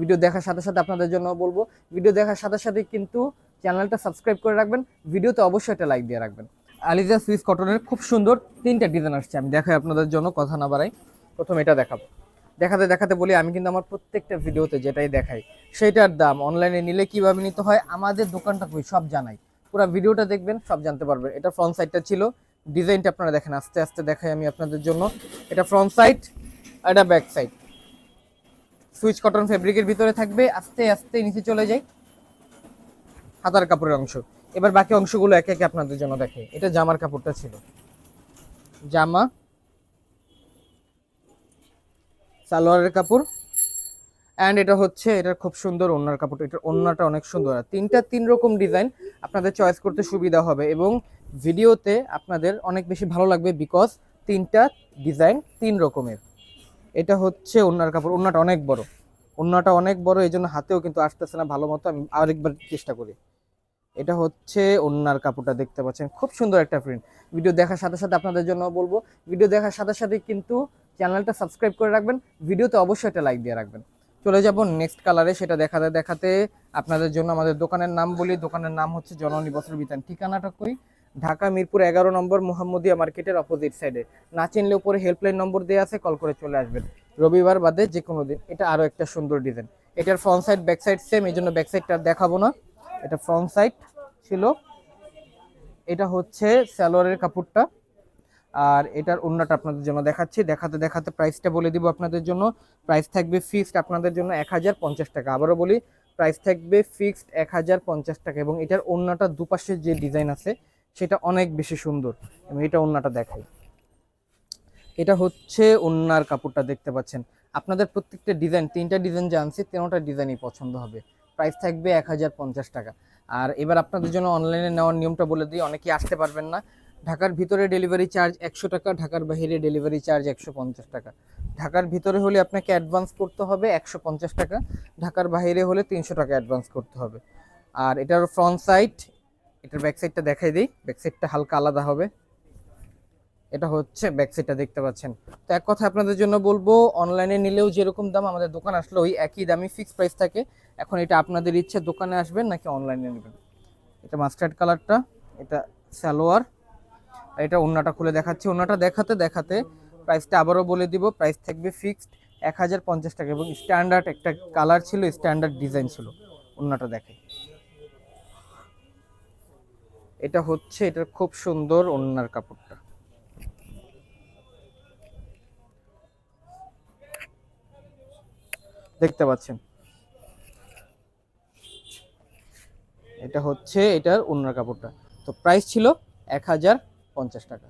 Video দেখার সাথে সাথে আপনাদের জন্য বলব, ভিডিও দেখার সাথে সাথে কিন্তু চ্যানেলটা সাবস্ক্রাইব করে রাখবেন, ভিডিওতে অবশ্যই একটা লাইক দিয়ে রাখবেন। আলিজা সুইস কটনের খুব সুন্দর তিনটা ডিজাইন আসছে, আমি দেখাই আপনাদের জন্য, কথা না বাড়াই। প্রথম এটা দেখাবো। দেখাতে দেখাতে বলি, আমি কিন্তু আমার প্রত্যেকটা ভিডিওতে যেটাই দেখাই, সেইটার দাম অনলাইনে নিলে কীভাবে নিতে হয়, আমাদের দোকানটা কই সব জানাই। পুরো ভিডিওটা দেখবেন, সব জানতে পারবেন। এটা ফ্রন্ট সাইডটা ছিল ডিজাইনটা আপনারা দেখেন, আস্তে আস্তে দেখাই আমি আপনাদের জন্য। এটা ফ্রন্ট সাইড এটা ব্যাক সাইড সুইচ কটন ফেব্রিকের ভিতরে থাকবে, আস্তে আস্তে নিচে চলে যাই। হাতার কাপড়ের অংশ। এবার বাকি অংশগুলো একে একে আপনাদের জন্য দেখে। এটা জামার কাপড়টা ছিল। জামা, সালোয়ারের কাপড় অ্যান্ড এটা হচ্ছে, এটা খুব সুন্দর ওড়নার কাপড়। এটার ওড়নাটা অনেক সুন্দর। আর তিনটা তিন রকম ডিজাইন আপনাদের চয়েস করতে সুবিধা হবে এবং ভিডিওতে আপনাদের অনেক বেশি ভালো লাগবে বিকজ তিনটা ডিজাইন তিন রকমের। এটা হচ্ছে ওনার কাপড়। ওনাটা অনেক বড়। ওড়নাটা অনেক বড় এই জন্য হাতেও কিন্তু আসতেছে না ভালো মতো। আমি আরেকবার চেষ্টা করি। এটা হচ্ছে ওনার কাপড়টা দেখতে পাচ্ছেন। খুব সুন্দর একটা প্রিন্ট ভিডিও দেখার সাথে সাথে আপনাদের জন্য বলব, ভিডিও দেখার সাথে সাথে কিন্তু চ্যানেলটা সাবস্ক্রাইব করে রাখবেন। ভিডিওতে অবশ্যই একটা লাইক দিয়ে রাখবেন। চলে যাব নেক্সট কালারে সেটা দেখাতে দেখাতে আপনাদের জন্য আমাদের দোকানের নাম বলি। দোকানের নাম হচ্ছে জননী বস্ত্র বিতান। ঠিকানাটা কই? ঢাকা, মিরপুর এগারো নম্বর, মোহাম্মদিয়া মার্কেটের অপোজিট সাইডে না চিনলে উপরে হেল্পলাইন নম্বর দেওয়া আছে কল করে চলে আসবেন। রবিবার বাদে যে কোনো দিন। এটা আরও একটা সুন্দর ডিজাইন এটার front side back side same এই জন্য ব্যাক সাইডটা দেখাবো না। এটা ফ্রন্ট সাইড ছিল। এটা হচ্ছে সালোয়ারের কাপড়টা। আর এটার অন্যটা আপনাদের জন্য দেখাচ্ছি। দেখাতে দেখাতে প্রাইসটা বলে দিব আপনাদের জন্য। প্রাইস থাকবে ফিক্সড আপনাদের জন্য এক হাজার পঞ্চাশ টাকা। আবারও বলি প্রাইস থাকবে ফিক্সড এক হাজার পঞ্চাশ টাকা। এবং এটার অন্যটা দুপাশের যে ডিজাইন আছে সেটা অনেক বেশি সুন্দর। এবং এটা অন্যটা দেখাই। এটা হচ্ছে অন্যার কাপড়টা দেখতে পাচ্ছেন। আপনাদের প্রত্যেকটা ডিজাইন, তিনটা ডিজাইন যে আনছি তিনটা ডিজাইনই পছন্দ হবে। প্রাইস থাকবে এক হাজার পঞ্চাশ টাকা। আর এবার আপনাদের জন্য অনলাইনে নেওয়ার নিয়মটা বলে দিই, অনেকেই আসতে পারবেন না। ঢাকার ভিতরে ডেলিভারি চার্জ একশো টাকা, ঢাকার বাইরে ডেলিভারি চার্জ একশো পঞ্চাশ টাকা। ঢাকার ভিতরে হলে আপনাকে অ্যাডভান্স করতে হবে একশো পঞ্চাশ টাকা। ঢাকার বাইরে হলে তিনশো টাকা অ্যাডভান্স করতে হবে। আর এটার ফ্রন্ট সাইড এটার ব্যাক সাইডটা দেখাই দিই। ব্যাক সাইডটা হালকা আলাদা হবে। এটা হচ্ছে ব্যাক সাইডটা দেখতে পাচ্ছেন। তো এক কথা আপনাদের জন্য বলব অনলাইনে নিলেও যেরকম দাম আমাদের দোকান আসলে, ওই একই দামই ফিক্স প্রাইস থাকে। এখন এটা আপনাদের ইচ্ছে দোকানে আসবেন নাকি অনলাইনে নেবেন? এটা মাস্টার্ড কালারটা এটা সালোয়ার এটা ওন্নাটা খুলে দেখাচ্ছি। ওন্নাটা দেখাতে দেখাতে প্রাইসটা আবারও বলে দিব প্রাইস থাকবে ফিক্সড এক হাজার পঞ্চাশ টাকা এবং স্ট্যান্ডার্ড একটা কালার ছিল স্ট্যান্ডার্ড ডিজাইন ছিল। ওন্নাটা দেখে। এটা হচ্ছে এটার খুব সুন্দর অন্যার কাপড়টা। দেখতে পাচ্ছেন? এটা হচ্ছে, এটার ওন্নার কাপড়টা। তো প্রাইস ছিল এক হাজার পঞ্চাশ টাকা।